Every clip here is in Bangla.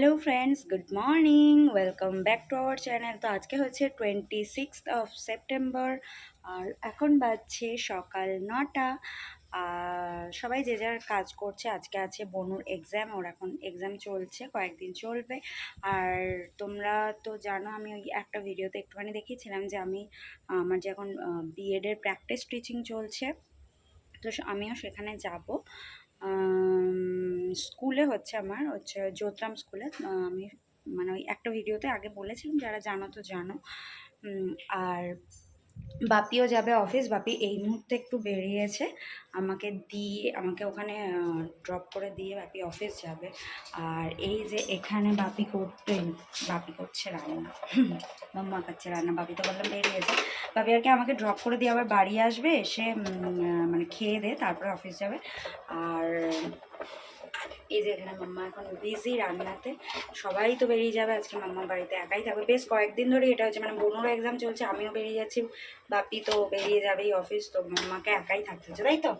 Hello friends, good morning. Welcome back to our channel. তো আজকে হচ্ছে টোয়েন্টি সিক্স অফ সেপ্টেম্বর, আর এখন বাজছে সকাল নটা। সবাই যে যার কাজ করছে, আজকে আছে বনুর এক্সাম ওর এখন এক্সাম চলছে, কয়েকদিন চলবে। আর তোমরা তো জানো, আমি ওই একটা ভিডিওতে একটুখানি দেখিয়েছিলাম যে আমি, আমার যে এখন বিএডের প্র্যাকটিস টিচিং চলছে। তো আমিও সেখানে যাব। স্কুলে হচ্ছে আমার, হচ্ছে জ্যোতরাম স্কুলে। আমি মানে ওই একটা ভিডিওতে আগে বলেছিলাম, যারা জানো তো জানো। আর বাপিও যাবে অফিস বাপি এই মুহূর্তে একটু বেরিয়েছে। আমাকে দিয়ে, আমাকে ওখানে ড্রপ করে দিয়ে বাপি অফিস যাবে। আর এই যে এখানে বাপি করতে বাপি করছে রান্না। মাম্মা খাচ্ছে রান্না বাপি তো বললাম বেরিয়েছে। বাপি আর কি আমাকে ড্রপ করে দিয়ে আবার বাড়ি আসবে, এসে মানে খেয়ে দে, তারপরে অফিস যাবে। আর এই যে এখানে মাম্মা এখন বিজি রান্নাতে। সবাই তো বেরিয়ে যাবে, আজকে মাম্মা বাড়িতে একাই থাকবে। বেশ কয়েকদিন ধরে এটা হচ্ছে মানে বোনেরও এক্সাম চলছে, আমিও বেরিয়ে যাচ্ছি। বাপি তো বেরিয়ে যাবেই অফিস তো মাম্মাকে একাই থাকতে হচ্ছে, তাই তো?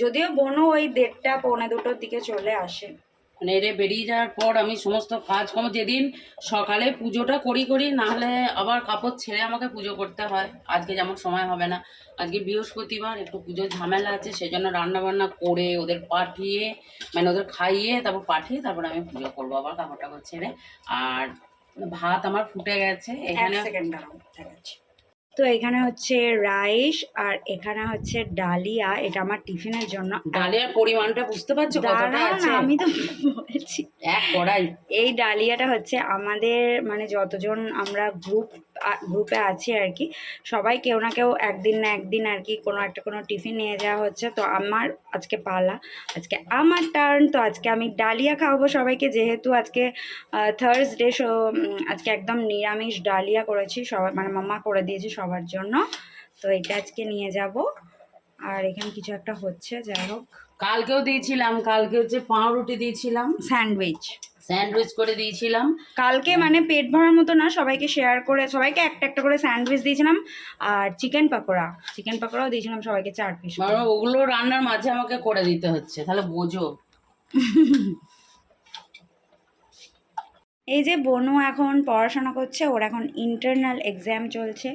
যদিও বোনও ওই দেড়টা, পৌনে দুটোর দিকে চলে আসে। মানে এরে বেরিয়ে যাওয়ার পর আমি সমস্ত কাজকর্ম যেদিন সকালে পুজোটা করি করি, নাহলে আবার কাপড় ছেড়ে আমাকে পুজো করতে হয়। আজকে যেমন সময় হবে না। আজকে বৃহস্পতিবার, একটু পুজোর ঝামেলা আছে, সেজন্য রান্না বান্না করে ওদের পাঠিয়ে মানে ওদের খাইয়ে, তারপর পাঠিয়ে তারপর আমি পুজো করব আবার কাপড় টাপড় ছেড়ে। আর ভাত আমার ফুটে গেছে, এখানে তো এখানে হচ্ছে রাইস আর এখানে হচ্ছে ডালিয়া এটা আমার টিফিনের জন্য। ডালিয়ার পরিমাণটা বুঝতে পারছ কতটা আছে না, আমি তো বলছি। এক কড়াই। এই ডালিয়াটা হচ্ছে আমাদের মানে যতজন আমরা গ্রুপ গ্রুপে আছি আর কি সবাই কেউ না কেউ একদিন না একদিন আর কি কোনো একটা কোনো টিফিন নিয়ে যাওয়া হচ্ছে। তো আমার আজকে পালা আজকে আমার টার্ন তো আজকে আমি ডালিয়া খাওয়াবো সবাইকে। যেহেতু আজকে থার্সডে সো আজকে একদম নিরামিষ ডালিয়া করেছি সবাই মানে মাম্মা করে দিয়েছি সবার জন্য। তো এটা আজকে নিয়ে যাব। আর এখানে কিছু একটা হচ্ছে যাই হোক। কালকেও দিয়েছিলাম কালকে হচ্ছে পাউরুটি দিয়েছিলাম। স্যান্ডউইচ। স্যান্ডউইচ করে দিয়েছিলাম। কালকে মানে পেট ভরার মতো না সবাইকে শেয়ার করে সবাইকে একটা একটা করে স্যান্ডউইচ দিয়েছিলাম। আর চিকেন পাকোড়া চিকেন পাকোড়াও দিয়েছিলাম সবাইকে চার পিস ওগুলো রান্নার মাঝে আমাকে করে দিতে হচ্ছে তাহলে বোঝো। এই যে বনু এখন পড়াশোনা করছে ওর এখন ইন্টারনাল এক্সাম চলছে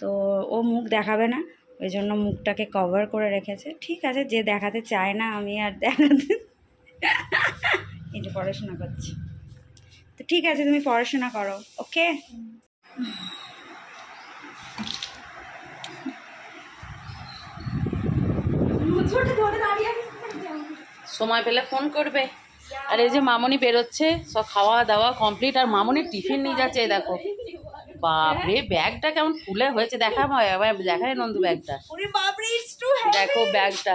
তো ও মুখ দেখাবে না ওই জন্য মুখটাকে কভার করে রেখেছে। ঠিক আছে যে দেখাতে চায় না আমি আর দেখাতে এই যে পড়াশোনা করছি তো ঠিক আছে তুমি পড়াশোনা করো ওকে সময় পেলে ফোন করবে আর এই যে মামনি বেরোচ্ছে সব খাওয়া দাওয়া কমপ্লিট আর মামনি টিফিন নিয়ে যাচ্ছে দেখো বাপরে ব্যাগটা কেমন ফুলে হয়েছে দেখা এবার দেখায় নন্দু ব্যাগটা দেখো ব্যাগটা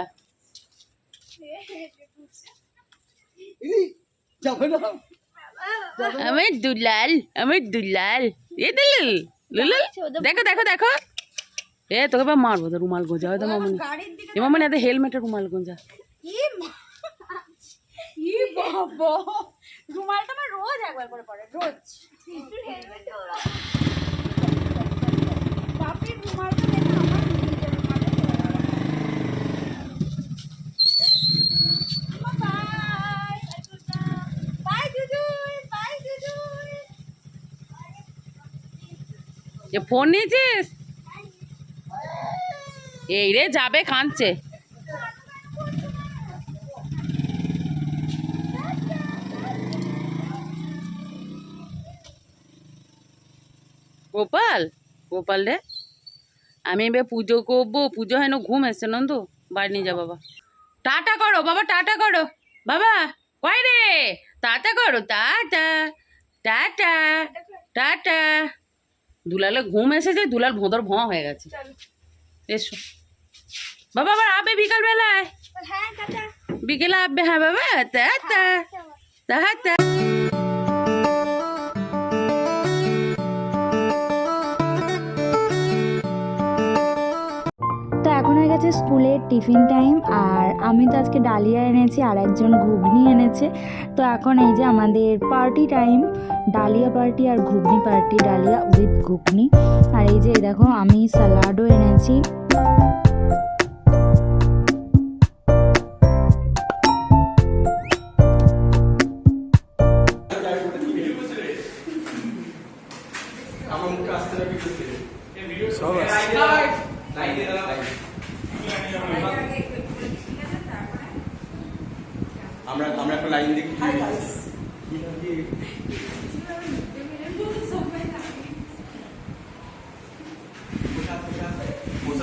আমার দুলাল আমার দুলাল। এ দুলাল লুলুল দেখো দেখো দেখো। এ তোকে এবার মারবো তো রুমাল গোঁজা। হয়তো মামনি এ মামনি এত হেলমেটের রুমাল গোঁজা। রুমালটা আমার রোজ একবার করে পড়ে রোজ। রুমালটা ফোন নিয়েছিস? এই রে, যাবে, কাঁদছে। গোপাল গোপাল রে, আমি এবার পুজো করব। পুজো হয় না, ঘুম এসছে নন্দু। বাড়ি নিয়ে যা, বাবা। টাটা করো, বাবা, টাটা করো। বাবা কয় রে? টাটা করো, টাটা টাটা টাটা। দুলালে ঘুম এসেছে দুলাল ভোঁদর ভোঁ হয়ে গেছে। এসো। বাবা আবার আবে বিকাল বেলায় হ্যাঁ বিকেলে আবে হ্যাঁ বাবা তা তা তো হয়ে গেছে স্কুলের টিফিন টাইম আর আমি তো আজকে ডালিয়া এনেছি, আর একজন ঘুগনি এনেছে। তো এখন এই যে আমাদের পার্টি টাইম, ডালিয়া পার্টি আর ঘুগনি পার্টি, ডালিয়া উইথ ঘুগনি। আর এই যে দেখো আমি স্যালাডও এনেছি।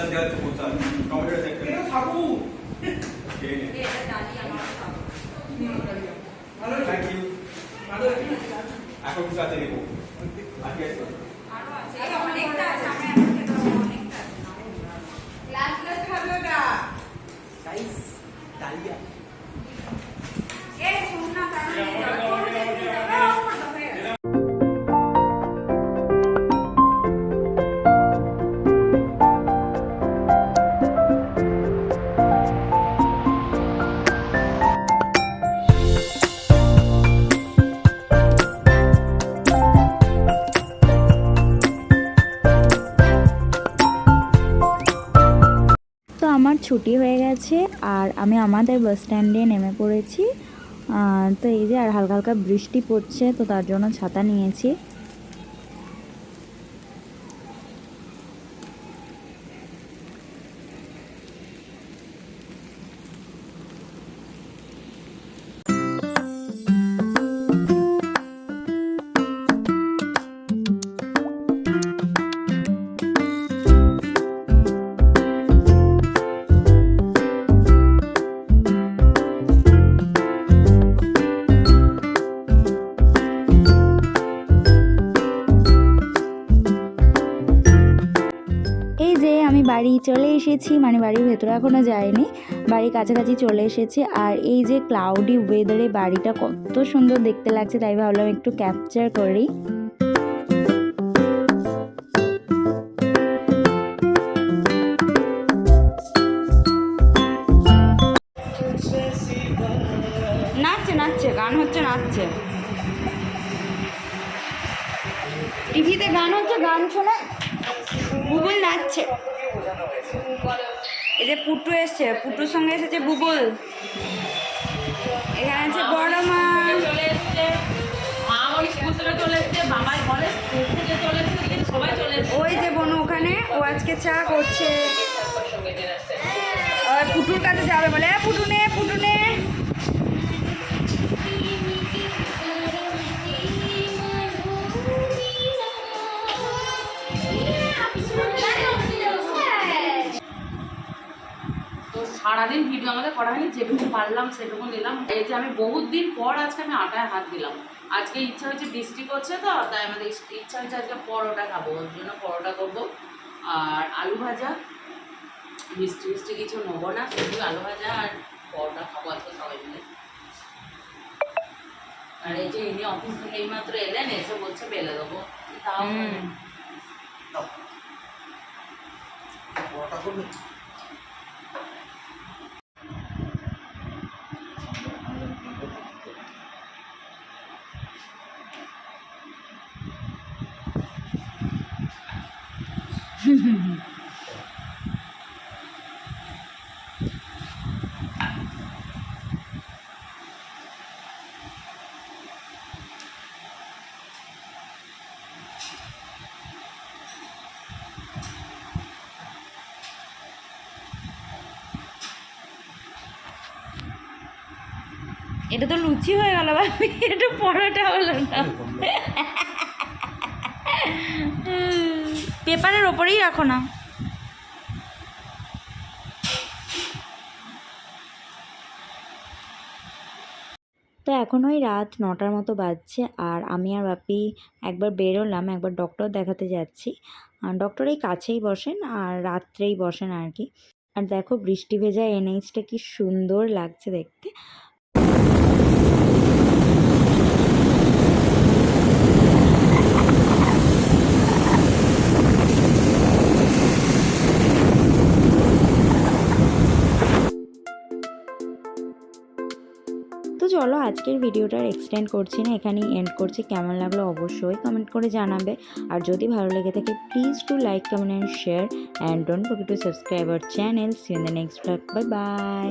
প্রসাদ দেওয়া হচ্ছে প্রসাদ টমেটো দেখতে খেয়ে নে থ্যাংক ইউ এখন কিছু আছে ছুটি হয়ে গেছে আর আমি আমাদের বাস স্ট্যান্ডে নেমে পড়েছি। তো এই যে আর হালকা হালকা বৃষ্টি পড়ছে, তো তার জন্য ছাতা নিয়েছি। আমি বাড়ি চলে এসেছি মানে বাড়ির ভেতরে এখনও যাইনি, বাড়ির কাছাকাছি চলে এসেছি। আর এই যে ক্লাউডি ওয়েদারে বাড়িটা কত সুন্দর দেখতে লাগছে, তাই ভাবলাম একটু ক্যাপচার করি। নাচছে নাচছে, গান হচ্ছে, নাচছে। টিভিতে গান হচ্ছে, গান শোনে বুবুল নাচছে। এই যে পুটু এসছে পুটুর সঙ্গে এসেছে বুবুল। এখানে আছে বড় মা চলে এসছে মা ওই স্কুল থেকে চলে এসছে স্কুল থেকে চলে এসছে সবাই চলে এসছে। ওই যে বনু ওখানে ও আজকে চা করছে। পুটুর কাছে যাবে বলে "এ, পুটু নে পুটু নে। সারাদিন ভিডিও আমাদের করা হয়নি যেটুকু পারলাম সেটুকু নিলাম। এই যে আমি বহুত দিন পর আজকে আমি আটায় হাত দিলাম। আজকে ইচ্ছা হচ্ছে বৃষ্টি করছে তো তাই আমাদের ইচ্ছা হচ্ছে আজকে পরোটা খাব ওর জন্য পরোটা করব। আর আলু ভাজা মিষ্টি মিষ্টি কিছু নেব না শুধু আলু ভাজা আর পরোটা খাব আজকে সবাই মিলে। আর এই যে ইনি অফিস থেকে এইমাত্র এলেন এসে বলছে বেলে দেবো। তাও এটা তো লুচি হয়ে গেল ভাবি এটা পরোটা হলো না। পেপারের ওপরেই রাখো না। তো এখন ওই রাত নটার মতো বাজছে আর আমি আর বাপি একবার বেরোলাম, একবার ডক্টর দেখাতে যাচ্ছি। ডক্টর এই কাছেই বসেন আর রাত্রেই বসেন আর কি। আর দেখো বৃষ্টি ভেজা এনএইচটা কি সুন্দর লাগছে দেখতে। তো চলো আজকের ভিডিওটার এক্সটেন্ড করছি না, এখানেই এন্ড করছি। কেমন লাগল অবশ্যই কমেন্ট করে জানাবে। আর যদি ভালো লেগে থাকে please to like comment and share and don't forget to subscribe our channel see in the next blog bye bye